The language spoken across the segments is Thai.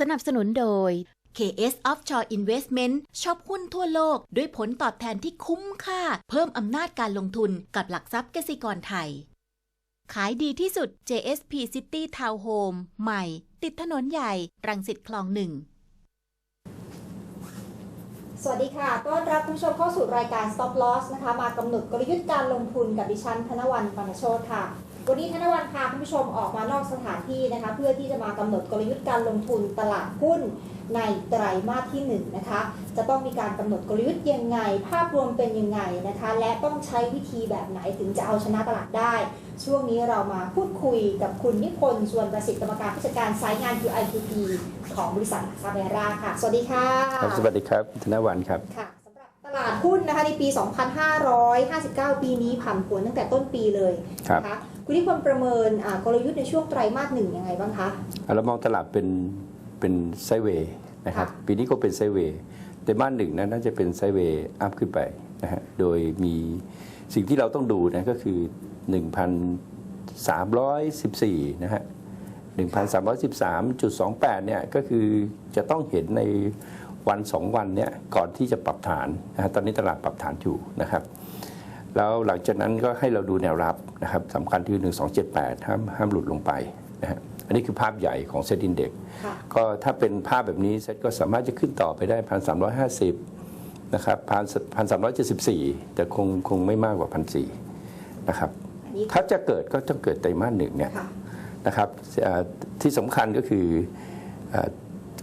สนับสนุนโดย KS Offshore Investment ชอบหุ้นทั่วโลก ด้วยผลตอบแทนที่คุ้มค่า เพิ่มอำนาจการลงทุนกับหลักทรัพย์กสิกรไทย ขายดีที่สุด JSP City Town Home ใหม่ ติดถนนใหญ่ รังสิตคลองหนึ่ง สวัสดีค่ะ ต้อนรับคุณผู้ชมเข้าสู่รายการ Stop Loss นะคะ มากำหนดกลยุทธ์การลงทุนกับดิฉันธนวันปานโชตค่ะ วันนี้ธนวันพาคุณผู้ชมออกมานอกสถานที่นะคะ เพื่อที่จะมากำหนดกลยุทธ์การลงทุนตลาดหุ้นในไตรมาสที่1นะคะ จะต้องมีการกำหนดกลยุทธ์ยังไง ภาพรวมเป็นยังไงนะคะ และต้องใช้วิธีแบบไหนถึงจะเอาชนะตลาดได้ ช่วงนี้เรามาพูดคุยกับคุณนิพนธ์ส่วนประสิทธิ์กรรมการผู้จัดการสายงาน QIQP ของบริษัทซาเบราค่ะ สวัสดีค่ะครับสวัสดีครับธนวันครับค่ะสำหรับตลาดหุ้นนะคะในปี 2559 ปีนี้ผันผวนตั้งแต่ต้นปีเลยครับนะคะคุณนิพนธ์ประเมินอ่ากลยุทธ์ในช่วงไตรมาสหนึ่งยังไงบ้างคะเรามองตลาดเป็นเป็นไซด์เวย์นะครับค่ะปีนี้ก็เป็นไซด์เวย์แต่บ้านหนึ่งนั้นน่าจะเป็นไซด์เวย์อัพขึ้นไปนะฮะโดยมี สิ่งที่เราต้องดูนะก็คือ 1,314 นะฮะ 1,313.28 เนี่ยก็คือจะต้องเห็นในวันสองวันเนี่ยก่อนที่จะปรับฐานนะฮะตอนนี้ตลาดปรับฐานอยู่นะครับ แล้วหลังจากนั้นก็ให้เราดูแนวรับนะครับสำคัญคือ 1278 ห้ามห้ามหลุดลงไปนะฮะอันนี้คือภาพใหญ่ของเซ็ตอินเด็กค่ะก็ถ้าเป็นภาพแบบนี้เซ็ตก็สามารถจะขึ้นต่อไปได้ 1,350 นะครับ1,374แต่คงคงไม่มากกว่า1,400นะครับอันนี้ถ้าจะเกิดก็ต้องเกิดไตรมาสหนึ่งเนี่ยค่ะนะครับเอ่อที่สำคัญก็คือเอ่อ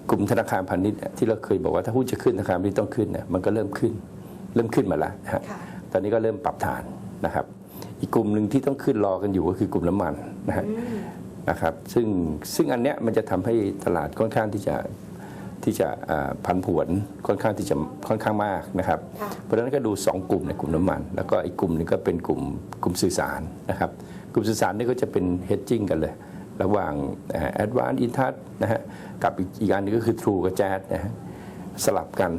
กลุ่มธนาคารพาณิชย์เนี่ยที่เราเคยบอกว่าถ้าหุ้นจะขึ้นธนาคารพาณิชย์ต้องขึ้นเนี่ยมันก็เริ่มขึ้น เริ่มขึ้นมาแล้วนะฮะค่ะตอนนี้ก็เริ่มปรับฐานนะครับ อีกกลุ่มหนึ่งที่ต้องขึ้นรอกันอยู่ก็คือกลุ่มน้ำมันนะฮะอืมนะครับซึ่งซึ่งอันเนี้ยมันจะทำให้ตลาดค่อนข้างที่จะ ที่จะเอ่อผันผวนค่อนข้างที่จะค่อนข้างมากนะครับค่ะเพราะฉะนั้นก็ดู 2 กลุ่มในกลุ่มน้ำมัน แล้วก็อีกกลุ่มหนึงก็เป็นกลุ่มกลุ่มสื่อสารนะครับ กลุ่มสื่อสารนี่ก็จะเป็น hedging กันเลย ระหว่างแอดวานอินทัศนะฮะกับอีกอีกอันหนึงก็คือ True กับ Jazz นะฮะสลับกัน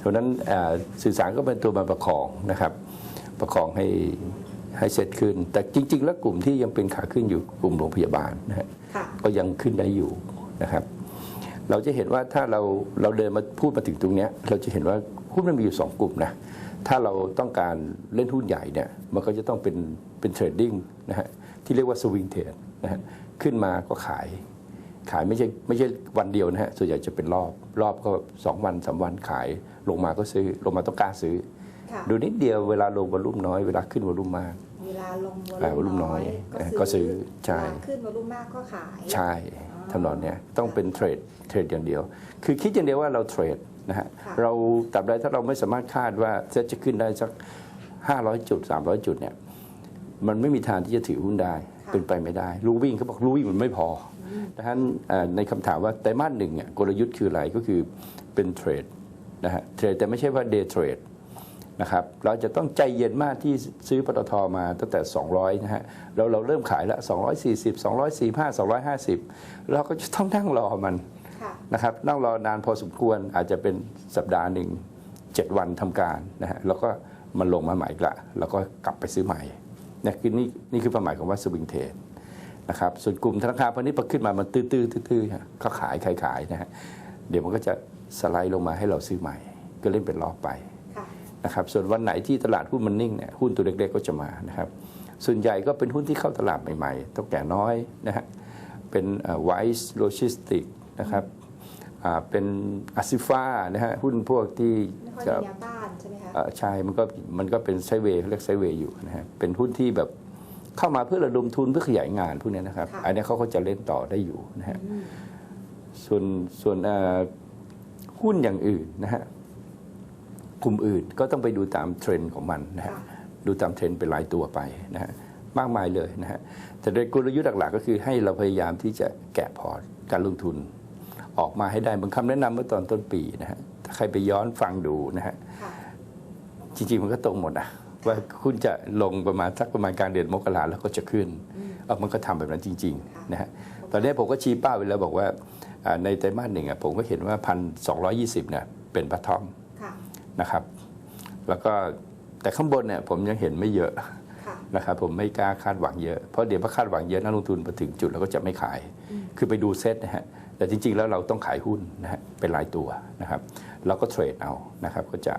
เพราะฉะนั้นเอ่อสื่อสารก็เป็นตัวมาประคองนะครับ ประคองให้ให้เสร็จขึ้น แต่จริง ๆ แล้วกลุ่มที่ยังเป็นขาขึ้นอยู่กลุ่มโรงพยาบาลนะฮะค่ะก็ยังขึ้นได้อยู่นะครับ เราจะเห็นว่าถ้าเราเราเดินมาพูดมาถึงตรงเนี้ยเราจะเห็นว่าหุ้นมันมีอยู่สองกลุ่มนะถ้าเราต้องการเล่นหุ้นใหญ่เนี่ยมันก็จะต้องเป็นเป็นเทรดดิ้งนะฮะที่เรียกว่าสวิงเทรดนะฮะขึ้นมาก็ขาย ขายไม่ใช่ไม่ใช่วันเดียวนะฮะส่วนใหญ่จะเป็นรอบรอบก็สองวันสามวันขายลงมาก็ซื้อลงมาต้องกล้าซื้อค่ะดูนิดเดียวเวลาลงวอลุ่มน้อย เวลาขึ้นวอลุ่มมากเวลาลงอ่าวอลุ่มน้อย ก็ซื้อใช่เวลาขึ้นวอลุ่มมากก็ขายใช่ ทำนองเนี้ยต้องเป็นเทรดเทรดอย่างเดียว คือคิดอย่างเดียวว่าเราเทรดนะฮะค่ะเราตับใดถ้าเราไม่สามารถคาดว่าเซ็ตจะขึ้นได้สัก 500 จุด 300 จุดเนี่ยมันไม่มีทางที่จะถือหุ้นได้เป็นไปไม่ได้รู้วิ่งเขาบอกรู้วิ่งมันไม่พอดังนั้นเอ่อในคำถามว่าไตรมาสหนึ่งเนี่ยกลยุทธ์คืออะไรก็คือเป็นเทรดนะฮะเทรดแต่ไม่ใช่ว่าเดย์เทรด นะครับเราจะต้องใจเย็นมากที่ซื้อปตทมาตั้งแต่ 200 นะฮะแล้วเราเริ่มขายแล้ว240 245 250 เราก็จะต้องนั่งรอมันค่ะนะครับนั่งรอนานพอสมควรอาจจะเป็นสัปดาห์หนึ่ง 7 วันทำการนะฮะแล้วก็มันลงมาใหม่อีกละแล้วก็กลับไปซื้อใหม่เนี่ยคือนี่นี่คือความหมายของว่าสวิงเทรดนะครับส่วนกลุ่มธนาคารพาณิชย์พอขึ้นมามันตื้อๆตื้อๆฮะก็ขายขายขายนะฮะเดี๋ยวมันก็จะสไลด์ลงมาให้เราซื้อใหม่ ก็เล่นเป็นรอบไปค่ะ นะครับส่วนวันไหนที่ตลาดหุ้นมันนิ่งเนี่ยหุ้นตัวเล็กๆก็จะมานะครับส่วนใหญ่ก็เป็นหุ้นที่เข้าตลาดใหม่ๆต้องแก่น้อยนะฮะเป็นไวส์โลจิสติกนะครับอ่าเป็นอาซิฟ้านะฮะหุ้นพวกที่ไม่ค่อยจะมีแนวต้านใช่ไหมคะเอ่อใช่มันก็มันก็เป็นไซด์เวย์เขาเรียกไซด์เวย์อยู่นะฮะเป็นหุ้นที่แบบเข้ามาเพื่อระดมทุนเพื่อขยายงานพวกเนี้ยนะครับค่ะอันเนี้ยเขาก็จะเล่นต่อได้อยู่นะฮะอืมส่วนส่วนเอ่อหุ้นอย่างอื่นนะฮะ กลุ่มอื่นก็ต้องไปดูตามเทรนด์ของมันนะฮะค่ะดูตามเทรนด์เป็นรายตัวไปนะฮะมากมายเลยนะฮะแต่โดยกลยุทธ์หลักๆ ก็คือให้เราพยายามที่จะแกะพอร์ตการลงทุน ออกมาให้ได้บางคำแนะนำเมื่อตอนต้นปีนะฮะถ้าใครไปย้อนฟังดูนะฮะค่ะจริงๆมันก็ตรงหมดนะว่าคุณจะลงประมาณสักประมาณกลารเดือนมกราแล้วก็จะขึ้นอืมเออมันก็ทำแบบนั้นจริงค่ะๆนะฮะตอนนี้ผมก็ชี้เป้าไปแล้วบอกว่าอ่าในไตรมาสหนึ่งอะผมก็เห็นว่าพันสองเนี่ยเป็นพัททอมค่ะ นะครับ แล้วก็แต่ข้างบนเนี่ยผมยังเห็นไม่เยอะค่ะนะครับผมไม่กล้าคาดหวังเยอะเพราะเดี๋ยวพอคาดหวังเยอะนักลงทุนมาถึงจุดแล้วก็จะไม่ขาย คือไปดูเซ็ตนะฮะแต่จริง ๆ แล้วเราต้องขายหุ้นนะฮะเป็นรายตัวนะครับเราก็เทรดเอานะครับก็จะ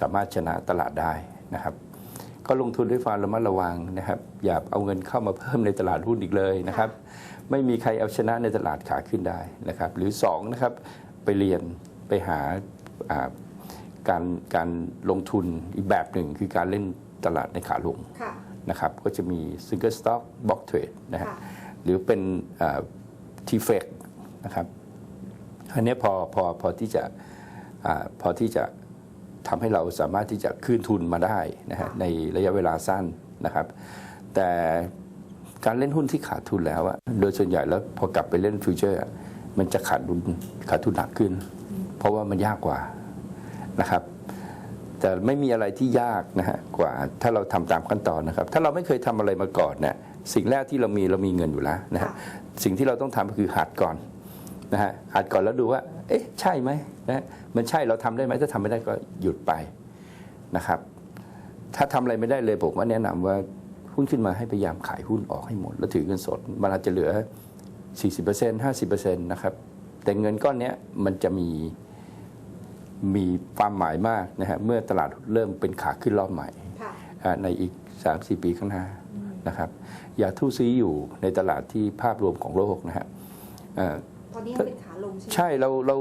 สามารถชนะตลาดได้นะครับ ก็ลงทุนด้วยความระมัดระวังนะครับ อย่าเอาเงินเข้ามาเพิ่มในตลาดหุ้นอีกเลยนะครับ ไม่มีใครเอาชนะในตลาดขาขึ้นได้นะครับ หรือ2นะครับไปเรียนไปหาอ่า การการลงทุนอีกแบบหนึ่งคือการเล่นตลาดในขาลงค่ะนะครับก็จะมี single stock block trade นะฮะค่ะหรือเป็นทีเฟกนะครับอันเนี้ยพอพอพอที่จะอาพอที่จะทำให้เราสามารถที่จะคืนทุนมาได้นะฮะในระยะเวลาสั้นนะครับ แต่การเล่นหุ้นที่ขาดทุนแล้วอะโดยส่วนใหญ่แล้วพอกลับไปเล่นฟิวเจอร์อะมันจะขาดทุนขาดทุนหนักขึ้น เพราะว่ามันยากกว่า นะครับแต่ไม่มีอะไรที่ยากนะฮะกว่าถ้าเราทำตามขั้นตอนนะครับ ถ้าเราไม่เคยทำอะไรมาก่อนเนี่ยสิ่งแรกที่เรามีเรามีเงินอยู่แล้วนะฮะค่ะสิ่งที่เราต้องทำก็คือหัดก่อนนะฮะหัดก่อนแล้วดูว่า เอ๊ะใช่ไหมนะมันใช่เราทำได้ไหมถ้าทำไม่ได้ก็หยุดไปนะครับ ถ้าทำอะไรไม่ได้เลยผมว่าแนะนำว่าหุ้นขึ้นมาให้พยายามขายหุ้นออกให้หมด แล้วถือเงินสดมันอาจจะเหลือ 40% 50%นะครับแต่เงินก้อนเนี้ยมันจะมี มีความหมายมากนะฮะเมื่อตลาดเริ่มเป็นขาขึ้นรอบใหม่ค่ะอ่าในอีก 3-4 ปีข้างหน้านะครับอย่าทู่ซีอยู่ในตลาดที่ภาพรวมของโลกนะฮะอ่าตอนนี้ยังเป็นขาลงใช่ไหมใช่เราเรา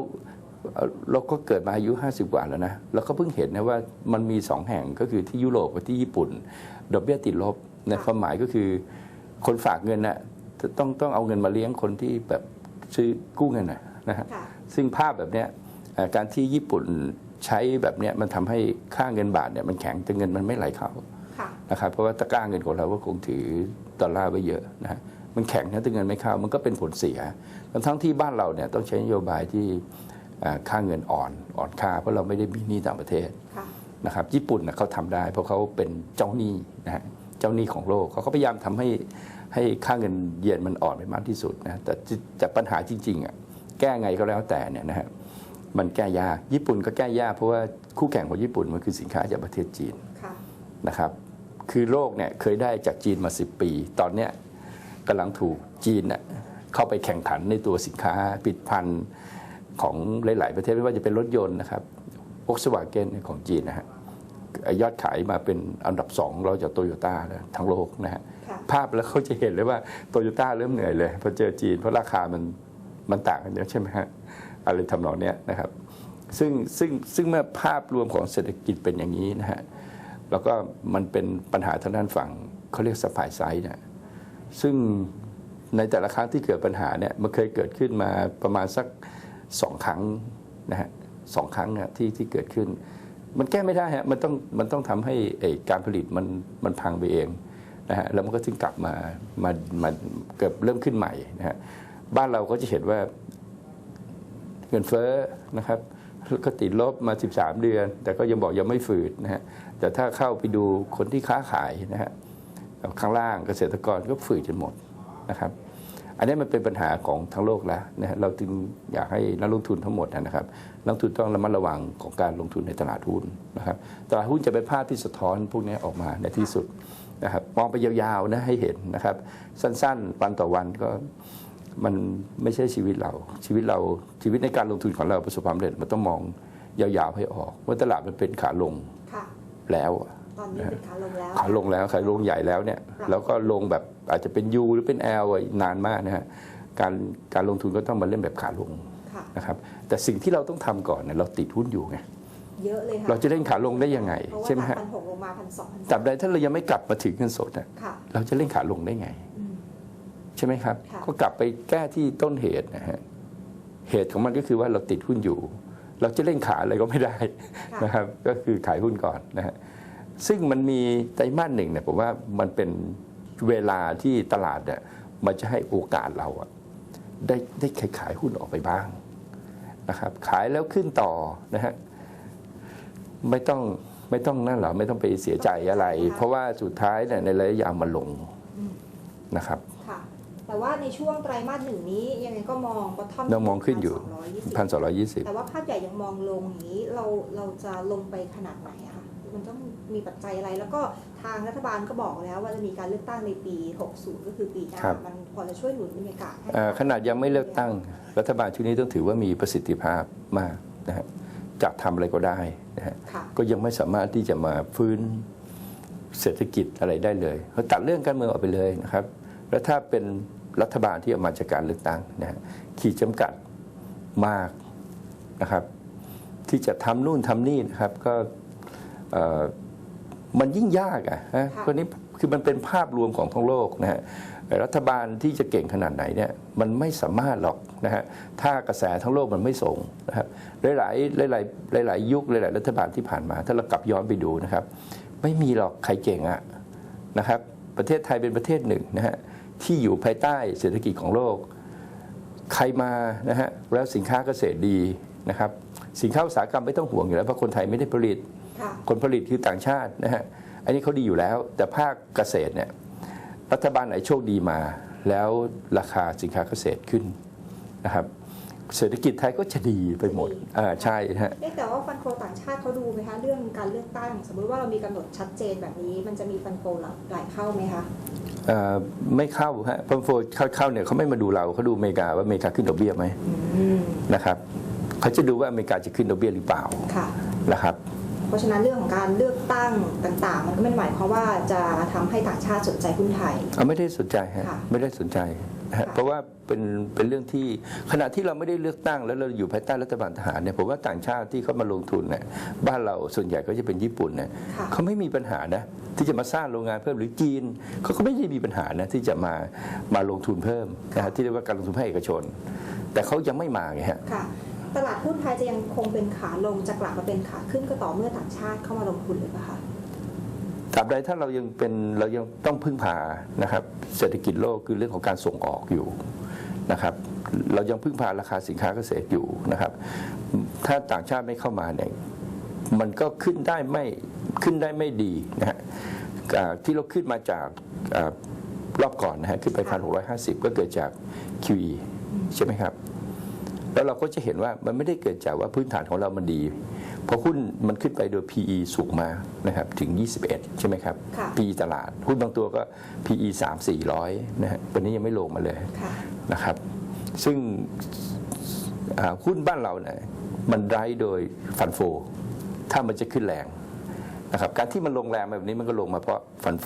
เอ่อเราก็เกิดมาอายุ 50 กว่าแล้วนะเราก็เพิ่งเห็นนะว่ามันมีสองแห่งก็คือที่ยุโรปกับที่ญี่ปุ่น ดอกเบี้ยติดลบในความหมายก็คือคนฝากเงินน่ะต้องต้องเอาเงินมาเลี้ยงคนที่แบบซื้อกู้เงินนะนะฮะค่ะซึ่งภาพแบบเนี้ยเอ่อ การที่ญี่ปุ่นใช้แบบเนี้ยมันทำให้ค่าเงินบาทเนี่ยมันแข็งแต่เงินมันไม่ไหลเข้าค่ะนะครับเพราะว่าตะกร้าเงินของเราก็คงถือดอลลาร์ไว้เยอะนะฮะมันแข็งนะแต่เงินไม่เข้ามันก็เป็นผลเสียทั้งทั้งที่บ้านเราเนี่ยต้องใช้นโยบายที่อ่าค่าเงินอ่อนอ่อนค่าเพราะเราไม่ได้มีหนี้ต่างประเทศค่ะนะครับญี่ปุ่นนะเขาทำได้ เพราะเขาเป็นเจ้าหนี้นะฮะเจ้าหนี้ของโลกเขาก็พยายามทำให้ให้ค่าเงินเยนมันอ่อนไปมากที่สุดนะแต่ที่แต่ปัญหาจริงๆอะแก้ไงก็แล้วแต่เนี่ยนะฮะ มันแก้ยาก ญี่ปุ่นก็แก้ยากเพราะว่าคู่แข่งของญี่ปุ่นมันคือสินค้าจากประเทศจีนค่ะนะครับ คือโลกเนี่ยเคยได้จากจีนมา 10 ปี ตอนเนี้ยกำลังถูกจีนเน่ยเข้าไปแข่งขันในตัวสินค้าผลิดพันธ์ของหลาย ๆ ประเทศไม่ว่าจะเป็นรถยนต์นะครับวอล์กสวาเกนของจีนนะฮะยอดขายมาเป็นอันดับสองเราจากโตโยต้านะทั้งโลกนะฮะค่ะภาพแล้วเขาจะเห็นเลยว่าโตโยต้าเริ่มเหนื่อยเลยพอเจอจีนเพราะราคามันมันต่างกันเยอะใช่ไหมฮะ อะไรทำนองเนี้ยนะครับซึ่งซึ่งซึ่งเมื่อภาพรวมของเศรษฐกิจเป็นอย่างนี้นะฮะแล้วก็มันเป็นปัญหาทางด้านฝั่งเขาเรียกสปายไซด์นะซึ่งในแต่ละครั้งที่เกิดปัญหาเนี่ยมันเคยเกิดขึ้นมาประมาณสักสองครั้งนะฮะสองครั้งนะที่ที่เกิดขึ้น มันแก้ไม่ได้ฮะมันต้องมันต้องทำให้การผลิตมันมันพังไปเองนะฮะแล้วมันก็ถึงกลับมามามาเกิดเริ่มขึ้นใหม่นะฮะบ้านเราก็จะเห็นว่า เงินเฟ้อนะครับก็ติดลบมา 13 เดือน แต่ก็ยังบอกยังไม่ฝืดนะฮะแต่ถ้าเข้าไปดูคนที่ค้าขายนะฮะข้างล่างเกษตรกรก็ฝืดจนหมดนะครับอันนี้มันเป็นปัญหาของทั้งโลกแล้วนะฮะเราจึงอยากให้นักลงทุนทั้งหมดนะครับนักทุนต้องระมัดระวังของการลงทุนในตลาดหุ้นนะครับตลาดหุ้นจะเป็นภาพที่สะท้อนพวกนี้ออกมาในที่สุดนะครับมองไปยาวๆนะให้เห็นนะครับ สั้นๆ วันต่อวันก็ มันไม่ใช่ชีวิตเรา ชีวิตเราชีวิตในการลงทุนของเราประสบความสำเร็จมันต้องมองยาวๆให้ออกว่าตลาดมันเป็นขาลงค่ะแล้วตอนนี้เป็นขาลงแล้วขาลงแล้วขาลงใหญ่แล้วเนี่ยแล้วก็ลงแบบอาจจะเป็น U หรือเป็น L อะนานมากนะฮะการการลงทุนก็ต้องมาเล่นแบบขาลงค่ะนะครับแต่สิ่งที่เราต้องทำก่อนเนี่ยเราติดหุ้นอยู่ไงเยอะเลยค่ะเราจะเล่นขาลงได้ยังไงเพราะว่าใช่ไหมฮะพันหกลงมาพันสองพันจับใดถ้าเรายังไม่กลับมาถึงเงินสดน่ะค่ะเราจะเล่นขาลงได้ไงอืม ใช่ไหมครับค่ะก็กลับไปแก้ที่ต้นเหตุนะฮะเหตุของมันก็คือว่าเราติดหุ้นอยู่ เราจะเล่นขาอะไรก็ไม่ได้ค่ะนะครับ ก็คือขายหุ้นก่อนนะฮะซึ่งมันมีไตรมาสหนึ่งเนี่ยผมว่ามันเป็นเวลาที่ตลาดเนี่ยมันจะให้โอกาสเราอะได้ได้ขายขายหุ้นออกไปบ้างนะครับ ขายแล้วขึ้นต่อนะฮะไม่ต้องไม่ต้องนั่นหรอไม่ต้องไปเสียใจอะไร เพราะว่าสุดท้ายเนี่ยในระยะยาวมันลงอืมนะครับค่ะ แต่ว่าในช่วงไตรมาสหนึ่งนี้ยังไงก็มองบอททอมยังมองขึ้นอยู่1,220พันสองร้อยี่สิบแต่ว่าภาพใหญ่ยังมองลงอย่างนี้เราเราจะลงไปขนาดไหนอะคะมันต้องมีปัจจัยอะไรแล้วก็ทางรัฐบาลก็บอกแล้วว่าจะมีการเลือกตั้งในปี 60 ก็คือปีหน้าครับมันพอจะช่วยหนุนบรรยากาศให้เอ่อขนาดยังไม่เลือกตั้ง รัฐบาลชุดนี้ต้องถือว่ามีประสิทธิภาพมากนะฮะจะทำอะไรก็ได้นะฮะค่ะก็ยังไม่สามารถที่จะมาฟื้นเศรษฐกิจอะไรได้เลยเขาตัดเรื่องการเมืองออกไปเลยนะครับ แล้วถ้าเป็น รัฐบาลที่ออกมาจากการเลือกตั้งนะฮะขีดจำกัดมากนะครับ ที่จะทำนู่นทำนี่นะครับก็เอ่อมันยิ่งยากอะฮะค่ะคนนี้คือมันเป็นภาพรวมของทั้งโลกนะฮะรัฐบาลที่จะเก่งขนาดไหนเนี่ยมันไม่สามารถหรอกนะฮะถ้ากระแสทั้งโลกมันไม่ส่งนะครับหลายๆหลายๆหลายๆยุคหลายๆรัฐบาลที่ผ่านมา ถ้าเรากลับย้อนไปดูนะครับ ไม่มีหรอกใครเก่งอะนะครับ ประเทศไทยเป็นประเทศหนึ่งนะฮะ ที่อยู่ภายใต้เศรษฐกิจของโลก ใครมานะฮะแล้วสินค้าเกษตรดีนะครับสินค้าอุตสาหกรรมไม่ต้องห่วงอยู่แล้วเพราะคนไทยไม่ได้ผลิตค่ะคนผลิตคือต่างชาตินะฮะอันนี้เขาดีอยู่แล้ว แต่ภาคเกษตรเนี่ยรัฐบาลไหนโชคดีมา แล้วราคาสินค้าเกษตรขึ้นนะครับ เศรษฐกิจไทยก็จะดีไปหมดดีอ่าใช่นะฮะเอ๊ะแต่ว่าฟันโฟต่างชาติเขาดูไหมคะเรื่องการเลือกตั้ง สมมติว่าเรามีกำหนดชัดเจนแบบนี้ มันจะมีฟันโฟไหลเข้าไหมคะเอ่อไม่เข้าฮะเพราะโฟเข้าเข้าเนี่ยเขาไม่มาดูเราเขาดูอเมริกาว่าอเมริกาขึ้นดอกเบี้ยไหมอืมนะครับเขาจะดูว่าอเมริกาจะขึ้นดอกเบี้ยหรือเปล่าค่ะนะครับ เพราะฉะนั้นเรื่องของการเลือกตั้งต่างๆ มันก็ไม่ได้หมายความว่าจะทำให้ต่างชาติสนใจหุ้นไทยเอาไม่ได้สนใจฮะค่ะไม่ได้สนใจ นะฮะค่ะเพราะว่าเป็นเป็นเรื่องที่ขณะที่เราไม่ได้เลือกตั้งแล้วเราอยู่ภายใต้รัฐบาลทหารเนี่ยผมว่าต่างชาติที่เขามาลงทุนเนี่ยบ้านเราส่วนใหญ่ก็จะเป็นญี่ปุ่นเนี่ยค่ะเขาไม่มีปัญหานะที่จะมาสร้างโรงงานเพิ่มหรือจีนเขาก็ไม่ได้มีปัญหานะที่จะมามาลงทุนเพิ่มนะฮะที่เรียกว่าการลงทุนภาคเอกชน แต่เขายังไม่มาไงฮะค่ะตลาดหุ้นไทยจะยังคงเป็นขาลงจะกลับมาเป็นขาขึ้นก็ต่อเมื่อต่างชาติเข้ามาลงทุนหรือเปล่าคะ ตราบใดถ้าเรายังเป็นเรายังต้องพึ่งพานะครับ เศรษฐกิจโลกคือเรื่องของการส่งออกอยู่นะครับ เรายังพึ่งพาราคาสินค้าเกษตรอยู่นะครับ ถ้าต่างชาติไม่เข้ามาเนี่ยมันก็ขึ้นได้ไม่ขึ้นได้ไม่ดีนะฮะที่เราขึ้นมาจากอรอบก่อนนะฮะขึ้นไปพันหกร้อยห้าสิบก็เกิดจาก QE ใช่ไหมครับ แล้วเราก็จะเห็นว่ามันไม่ได้เกิดจากว่าพื้นฐานของเรามันดี เพราะหุ้นมันขึ้นไปโดย PE สูงมากนะครับถึง 21 ใช่ไหมครับค่ะ PE ตลาด หุ้นบางตัวก็ PE 3 400นะฮะวันนี้ยังไม่ลงมาเลยค่ะนะครับ ซึ่งอ่าหุ้นบ้านเราเนี่ยมันไร้โดยฟันโฟ ถ้ามันจะขึ้นแรง นะครับการที่มันลงแรงแบบนี้มันก็ลงมาเพราะฟันโฟ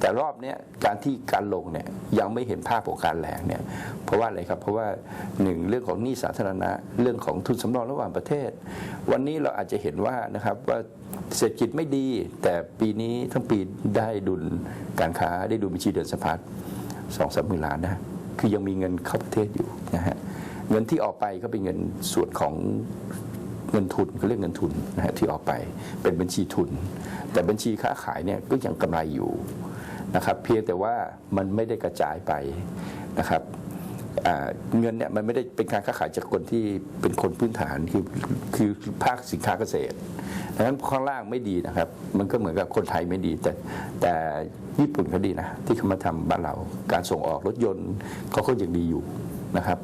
แต่รอบนี้การที่การลงเนี่ยยังไม่เห็นภาพของการแรงเนี่ยเพราะว่าอะไรครับเพราะว่าหนึ่งเรื่องของหนี้สาธารณะ เรื่องของทุนสำรองระหว่างประเทศ วันนี้เราอาจจะเห็นว่านะครับว่าเศรษฐกิจไม่ดี แต่ปีนี้ทั้งปีได้ดุลการค้าได้ดุลบัญชีเดินสะพัดสองสามหมื่นล้านนะคือยังมีเงินเข้าประเทศอยู่นะฮะเงินที่ออกไปก็เป็นเงินส่วนของ เงินทุนเขาเรียกเงินทุนนะฮะที่ออกไปเป็นบัญชีทุน แต่บัญชีค้าขายเนี่ยก็ยังกำไรอยู่นะครับเพียงแต่ว่ามันไม่ได้กระจายไปนะครับเงินเนี่ยมันไม่ได้เป็นการค้าขายจากคนที่เป็นคนพื้นฐานคือคือภาคสินค้าเกษตรดังนั้นข้างล่างไม่ดีนะครับ มันก็เหมือนกับคนไทยไม่ดี แต่แต่ญี่ปุ่นเขาดีนะที่เขามาทำบ้านเราการส่งออกรถยนต์เขาก็ยังดีอยู่นะครับ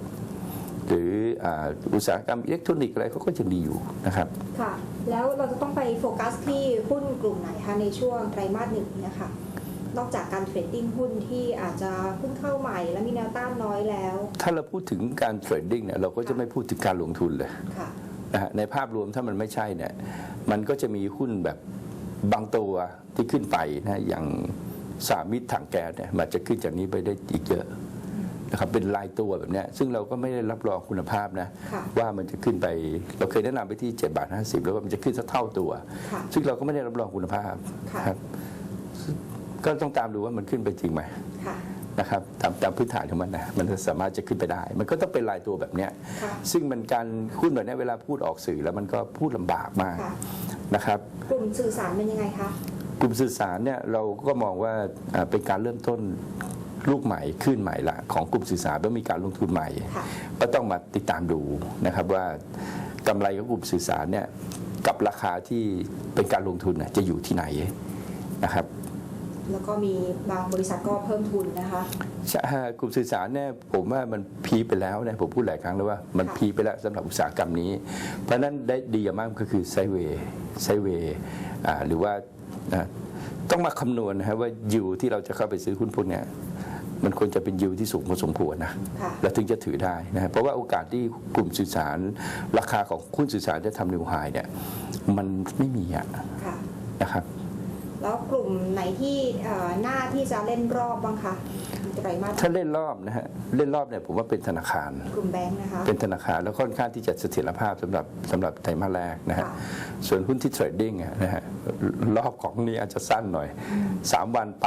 หรืออ่าอุตสาหกรรมอิเล็กทรอนิกส์อะไรเขาก็ยังดีอยู่นะครับค่ะแล้วเราจะต้องไปโฟกัสที่หุ้นกลุ่มไหนคะในช่วงไตรมาสหนึ่งเนี่ยค่ะนอกจากการเทรดดิ้งหุ้นที่อาจจะเพิ่งเข้าใหม่ และมีแนวต้านน้อยแล้ว ถ้าเราพูดถึงการเทรดดิ้งเนี่ยเราก็จะไม่พูดถึงการลงทุนเลยค่ะนะฮะในภาพรวมถ้ามันไม่ใช่เนี่ยมันก็จะมีหุ้นแบบบางตัวที่ขึ้นไปนะอย่างสามิตรถังแก๊สเนี่ยมันจะขึ้นจากนี้ไปได้อีกเยอะ นะครับเป็นรายตัวแบบเนี้ยซึ่งเราก็ไม่ได้รับรองคุณภาพนะค่ะว่ามันจะขึ้นไปเราเคยแนะนำไปที่7บาท50 แล้วว่ามันจะขึ้นสักเท่าตัวค่ะซึ่งเราก็ไม่ได้รับรองคุณภาพค่ะครับก็ต้องตามดูว่ามันขึ้นไปจริงไหมค่ะนะครับตามตามพื้นฐานของมันนะมันสามารถจะขึ้นไปได้ มันก็ต้องเป็นรายตัวแบบเนี้ยค่ะซึ่งมันการหุ้นแบบเนี้ยเวลาพูดออกสื่อแล้วมันก็พูดลำบากมากค่ะนะครับ กลุ่มสื่อสารเป็นยังไงคะกลุ่มสื่อสารเนี่ยเราก็มองว่าอ่าเป็นการเริ่มต้น ลูกใหม่ขึ้นใหม่ละของกลุ่มสื่อสารต้องมีการลงทุนใหม่ค่ะก็ต้องมาติดตามดูนะครับว่ากำไรของกลุ่มสื่อสารเนี่ยกับราคาที่เป็นการลงทุนน่ะจะอยู่ที่ไหนนะครับแล้วก็มีบางบริษัทก็เพิ่มทุนนะคะใช่ฮะกลุ่มสื่อสารเนี่ยผมว่ามันพีคไปแล้วนะผมพูดหลายครั้งแล้วว่ามันค่ะพีคไปแล้วสำหรับอุตสาหกรรมนี้ เพราะฉะนั้นได้ดีอย่างมากก็คือไซเวย์ไซเวย์อ่าหรือว่าอ่าต้องมาคำนวณนะฮะว่ายิวที่เราจะเข้าไปซื้อหุ้นพวกเนี้ย มันควรจะเป็นยิวที่สูงพอสมควรนะค่ะแล้วถึงจะถือได้นะฮะเพราะว่าโอกาสที่กลุ่มสื่อสาร ราคาของหุ้นสื่อสารจะทำนิวไฮเนี่ยมันไม่มีอะค่ะนะครับ แล้วกลุ่มไหนที่เอ่อหน้าที่จะเล่นรอบบ้างคะไตรมาสถ้าเล่นรอบนะฮะเล่นรอบเนี่ยผมว่าเป็นธนาคาร กลุ่มแบงค์นะคะเป็นธนาคารแล้วค่อนข้างที่จะเสถียรภาพสำหรับสำหรับไตรมาสแรกนะฮะค่ะส่วนหุ้นที่เทรดดิ้งอะนะฮะรอบของนี้อาจจะสั้นหน่อย 3 วันไป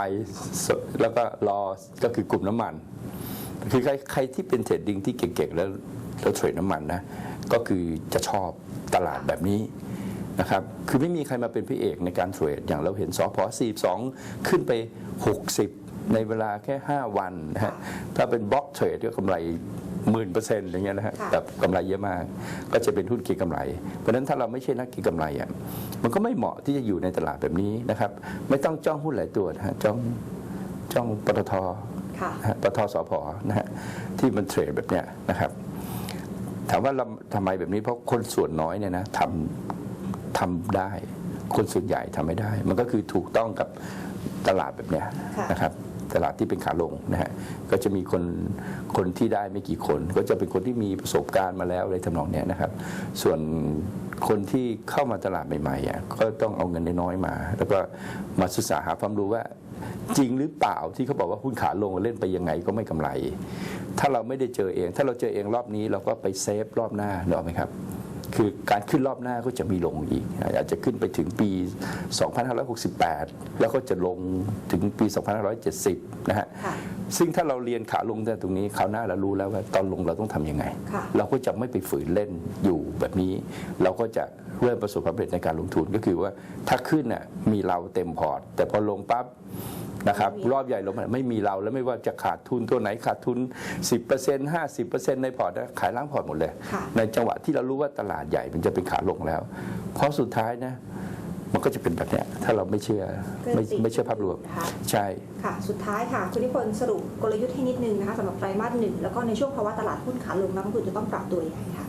สแล้วก็รอก็คือกลุ่มน้ำมัน คือใครใครที่เป็นเทรดดิ้งที่เก่งๆแล้วแล้วเทรดน้ำมันนะก็คือจะชอบตลาดแบบนี้ นะครับ คือไม่มีใครมาเป็นพระเอกในการเทรด อย่างเราเห็นสพ42 ขึ้นไป 60 ในเวลาแค่ 5 วันนะฮะค่ะถ้าเป็นบล็อกเทรดก็กำไรหมื่นเปอร์เซ็นต์อย่างเงี้ยนะฮะค่ะแบบกำไรเยอะมาก ก็จะเป็นหุ้นเก็งกำไร เพราะฉะนั้นถ้าเราไม่ใช่นักเก็งกำไรอะ มันก็ไม่เหมาะที่จะอยู่ในตลาดแบบนี้นะครับ ไม่ต้องจ้องหุ้นหลายตัวนะฮะ จ้อง จ้องปตทค่ะนะฮะปตทสพนะฮะ ที่มันเทรดแบบเนี้ยนะครับถามว่าเราทำไมแบบนี้เพราะคนส่วนน้อยเนี่ยนะทำ ทำได้ คนส่วนใหญ่ทำไม่ได้ มันก็คือถูกต้องกับตลาดแบบเนี้ยค่ะนะครับตลาดที่เป็นขาลงนะฮะก็จะมีคนคนที่ได้ไม่กี่คน ก็จะเป็นคนที่มีประสบการณ์มาแล้วอะไรทำนองเนี้ยนะครับ ส่วนคนที่เข้ามาตลาดใหม่ๆอะก็ต้องเอาเงินน้อยๆมา แล้วก็มาศึกษาหาความรู้ว่าจริงหรือเปล่าที่เขาบอกว่าหุ้นขาลงเล่นไปยังไงก็ไม่กำไร ถ้าเราไม่ได้เจอเอง ถ้าเราเจอเองรอบนี้เราก็ไปเซฟรอบหน้าเนกอะไหมครับ คือการขึ้นรอบหน้าก็จะมีลงอีก อาจจะขึ้นไปถึงปี 2568 แล้วก็จะลงถึงปี 2570 นะฮะค่ะซึ่งถ้าเราเรียนขาลงแต่ตรงนี้คราวหน้าเรารู้แล้วว่าตอนลงเราต้องทำยังไงค่ะเราก็จะไม่ไปฝืนเล่นอยู่แบบนี้ เราก็จะเริ่มประสบความสำเร็จในการลงทุนก็คือว่าถ้าขึ้นน่ะมีเราเต็มพอร์ต แต่พอลงปั๊บ นะครับไม่มีรอบใหญ่ลงมาไม่มีเราแล้วไม่ว่าจะขาดทุนตัวไหนขาดทุน 10% 50%ในพอร์ตนะขายล้างพอร์ตหมดเลยค่ะในจังหวะที่เรารู้ว่าตลาดใหญ่มันจะเป็นขาลงแล้ว เพราะสุดท้ายนะมันก็จะเป็นแบบเนี้ยถ้าเราไม่เชื่อไม่ก็ติดไม่เชื่อภาพรวมนะคะใช่ค่ะ สุดท้ายค่ะ คุณนิพนธ์สรุปกลยุทธ์ให้นิดนึงนะคะสำหรับไตรมาสหนึ่งแล้วก็ในช่วงภาวะตลาดหุ้นขาลงนักลงทุนจะต้องปรับตัวยังไงคะ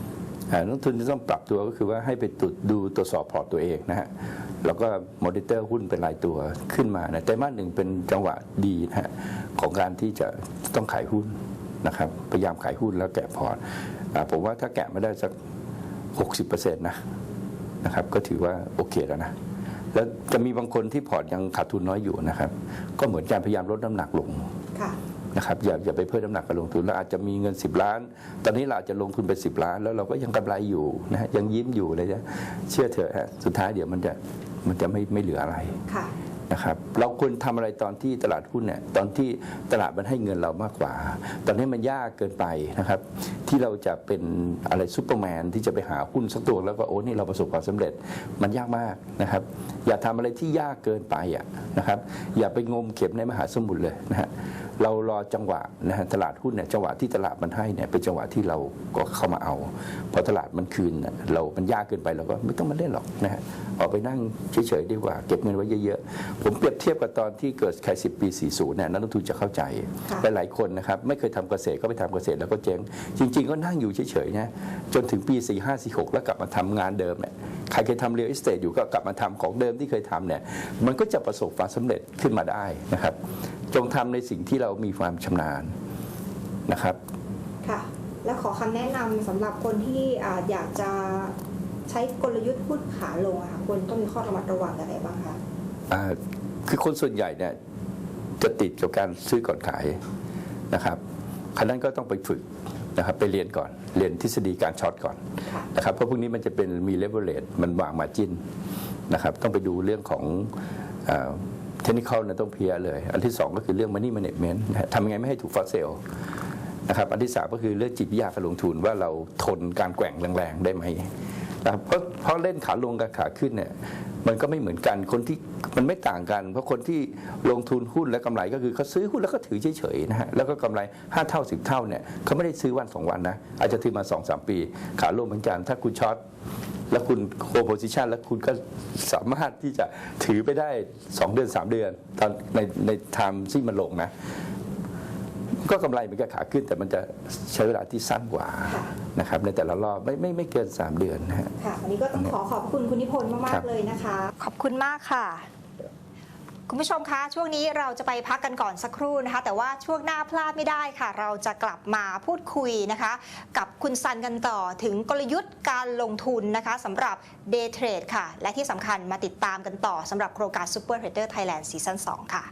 อ่านักลงทุนจะต้องปรับตัวก็คือว่าให้ไปตรวจดูตรวจสอบพอร์ตตัวเองนะฮะ แล้วก็มอนิเตอร์หุ้นเป็นรายตัวขึ้นมานะไตรมาสหนึ่งเป็นจังหวะดีนะฮะของการที่จะต้องขายหุ้นนะครับพยายามขายหุ้นแล้วแกะพอร์ตอาผมว่าถ้าแกะไม่ได้สัก 60%นะนะครับก็ถือว่าโอเคแล้วนะแล้วจะมีบางคนที่พอร์ตยังขาดทุนน้อยอยู่นะครับ ก็เหมือนการพยายามลดน้ำหนักลงค่ะนะครับอย่าอย่าไปเพิ่มน้ำหนักการลงทุนแล้วอาจจะมีเงิน 10 ล้าน ตอนนี้เราอาจจะลงทุนไป 10 ล้าน แล้วเราก็ยังกำไรอยู่นะฮะยังยิ้มอยู่เลยนะเชื่อเถอะฮะสุดท้ายเดี๋ยวมันจะ มันจะไม่ไม่เหลืออะไรค่ะ นะครับเราควรทำอะไรตอนที่ตลาดหุ้นเนี่ยตอนที่ตลาดมันให้เงินเรามากกว่า ตอนนี้มันยากเกินไปนะครับ ที่เราจะเป็นอะไรซูเปอร์แมนที่จะไปหาหุ้นสักตัวแล้วก็โอ้นี่เราประสบความสำเร็จมันยากมากนะครับ อย่าทำอะไรที่ยากเกินไปอะนะครับ อย่าไปงมเข็มในมหาสมุทรเลยนะฮะเรารอจังหวะนะฮะตลาดหุ้นเนี่ยจังหวะที่ตลาดมันให้เนี่ยเป็นจังหวะที่เราก็เข้ามาเอา พอตลาดมันคืนเรา มันยากเกินไปเราก็ไม่ต้องมาเล่นหรอกนะฮะออกไปนั่งเฉยๆดีกว่า เก็บเงินไว้เยอะๆผมเปรียบเทียบกับตอนที่เกิดไครสิบปี 40เนี่ยนักลงทุนจะเข้าใจค่ะหลายๆคนนะครับไม่เคยทำเกษตรก็ไปทำเกษตรแล้วก็เจ๊งจริง ๆ ก็นั่งอยู่เฉยๆนะจนถึงปี 4 5 4 6 แล้วกลับมาทำงานเดิมเนี่ยใครเคยทำเรียล e สเต e อยู่ก็กลับมาทำของเดิมที่เคยทำเนี่ยมันก็จะประสบความสำเร็จขึ้นมาได้นะครับ จงทำในสิ่งที่เรามีความชำนาญนะครับค่ะและขอคำแนะนำสำหรับคนที่อ่าอยากจะใช้กลยุทธ์หุ้นขาลงอะค่ะควรต้องมีข้อระมัดระวังอะไรบ้างคะอ่า คือคนส่วนใหญ่เนี่ยจะติดกับการซื้อก่อนขายนะครับคันนั้นก็ต้องไปฝึกนะครับไปเรียนก่อนเรียนทฤษฎีการช็อตก่อนค่ะนะครับเพราะพวกนี้มันจะเป็นมีเลเวลเลตมันวางมาจินนะครับต้องไปดูเรื่องของเทคนิคอลนะต้องเพียเลย อันที่ 2 ก็คือเรื่อง Money Management นะฮะทำยังไงไม่ให้ถูกฟอสเซลนะครับอันที่ 3 ก็คือเรื่องจิตวิทยาการลงทุนว่าเราทนการแกว่งแรงๆได้ไหมนะครับเพราะเพราะเล่นขาลงกับขาขึ้นเนี่ย มันก็ไม่เหมือนกันคนที่มันไม่ต่างกัน เพราะคนที่ลงทุนหุ้นและกำไรก็คือเขาซื้อหุ้นแล้วก็ถือเฉยๆนะฮะแล้วก็กำไร 5 เท่า 10 เท่าเนี่ยเขาไม่ได้ซื้อวัน 2 วันนะอาจจะถือมา 2-3 ปี ขาลงเหมือนกันถ้าคุณช็อตแล้วคุณโคโพซิชันแล้วคุณก็สามารถที่จะถือไปได้ 2 เดือน 3 เดือนตอนในในไทม์ที่มันลงนะ ก็กำไรมันก็ขาขึ้นแต่มันจะใช้เวลาที่สั้นกว่าค่ะนะครับในแต่ละรอบไม่ไม่ไม่เกิน 3 เดือนนะฮะค่ะวันนี้ก็ต้องขอขอบคุณคุณนิพนธ์มาครักบๆเลยนะคะ ขอบคุณมากค่ะ คุณผู้ชมคะช่วงนี้เราจะไปพักกันก่อนสักครู่นะคะ แต่ว่าช่วงหน้าพลาดไม่ได้ค่ะ เราจะกลับมาพูดคุยนะคะ กับคุณซันกันต่อถึงกลยุทธ์การลงทุนนะคะสำหรับ Day Trade ค่ะ และที่สำคัญมาติดตามกันต่อสำหรับโครงการ Super Trader Thailand ซีซั่น2ค่ะ